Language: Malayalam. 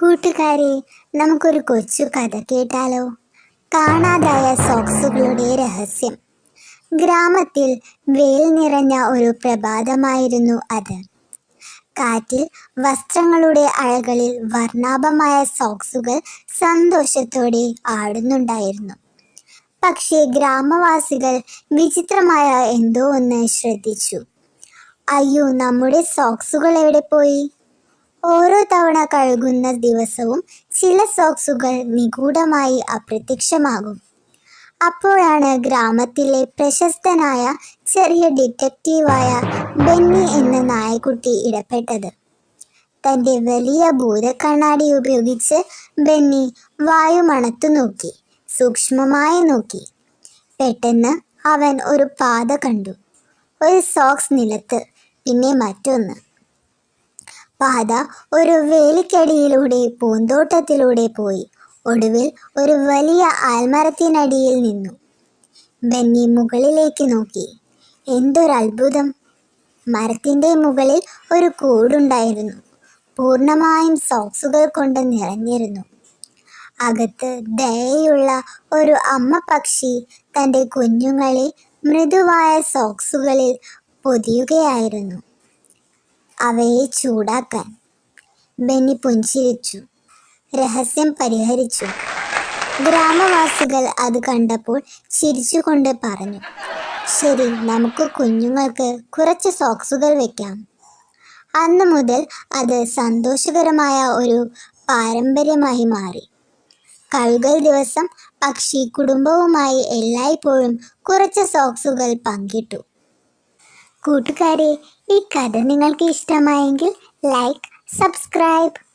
കൂട്ടുകാരെ നമുക്കൊരു കൊച്ചു കഥ കേട്ടാലോ? കാണാതായ സോക്സുകളുടെ രഹസ്യം. ഗ്രാമത്തിൽ വെയിൽ നിറഞ്ഞ ഒരു പ്രഭാതമായിരുന്നു അത്. കാറ്റിൽ വസ്ത്രങ്ങളുടെ അഴകളിൽ വർണാഭമായ സോക്സുകൾ സന്തോഷത്തോടെ ആടുന്നുണ്ടായിരുന്നു. പക്ഷേ ഗ്രാമവാസികൾ വിചിത്രമായ എന്തോ ഒന്ന് ശ്രദ്ധിച്ചു. അയ്യോ നമ്മുടെ സോക്സുകൾ എവിടെ പോയി? ഓരോ തവണ കഴുകുന്ന ദിവസവും ചില സോക്സുകൾ നിഗൂഢമായി അപ്രത്യക്ഷമാകും. അപ്പോഴാണ് ഗ്രാമത്തിലെ പ്രശസ്തനായ ചെറിയ ഡിറ്റക്റ്റീവായ ബെന്നി എന്ന നായക്കുട്ടി ഇടപെട്ടത്. തന്റെ വലിയ ഭൂതക്കണ്ണാടി ഉപയോഗിച്ച് ബെന്നി വായു മണത്തു നോക്കി സൂക്ഷ്മമായി നോക്കി. പെട്ടെന്ന് അവൻ ഒരു പാത കണ്ടു. ഒരു സോക്സ് നിലത്ത് പിന്നെ മറ്റൊന്ന്. പാത ഒരു വേലിക്കടിയിലൂടെ പൂന്തോട്ടത്തിലൂടെ പോയി. ഒടുവിൽ ഒരു വലിയ ആൽമരത്തിനടിയിൽ നിന്നു. ബെന്നി മുകളിലേക്ക് നോക്കി. എന്തൊരത്ഭുതം! മരത്തിന്റെ മുകളിൽ ഒരു കൂടുണ്ടായിരുന്നു. പൂർണമായും സോക്സുകൾ കൊണ്ട് നിറഞ്ഞിരുന്നു. അകത്ത് ദയയുള്ള ഒരു അമ്മ പക്ഷി തന്റെ കുഞ്ഞുങ്ങളെ മൃദുവായ സോക്സുകളിൽ പൊതിയുകയായിരുന്നു. അവയെ ചൂടാക്കാൻ. ബെന്നി പുഞ്ചിരിച്ചു. രഹസ്യം പരിഹരിച്ചു. ഗ്രാമവാസികൾ അത് കണ്ടപ്പോൾ ചിരിച്ചുകൊണ്ട് പറഞ്ഞു ശരി നമുക്ക് കുഞ്ഞുങ്ങൾക്ക് കുറച്ച് സോക്സുകൾ വെക്കാം. അന്ന് മുതൽ അത് സന്തോഷകരമായ ഒരു പാരമ്പര്യമായി മാറി. കഴുകൽ ദിവസം പക്ഷി കുടുംബവുമായി എല്ലായ്പ്പോഴും കുറച്ച് സോക്സുകൾ പങ്കിട്ടു. കൂട്ടുകാരെ ഈ കഥ നിങ്ങൾക്ക് ഇഷ്ടമായെങ്കിൽ ലൈക്ക് സബ്സ്ക്രൈബ്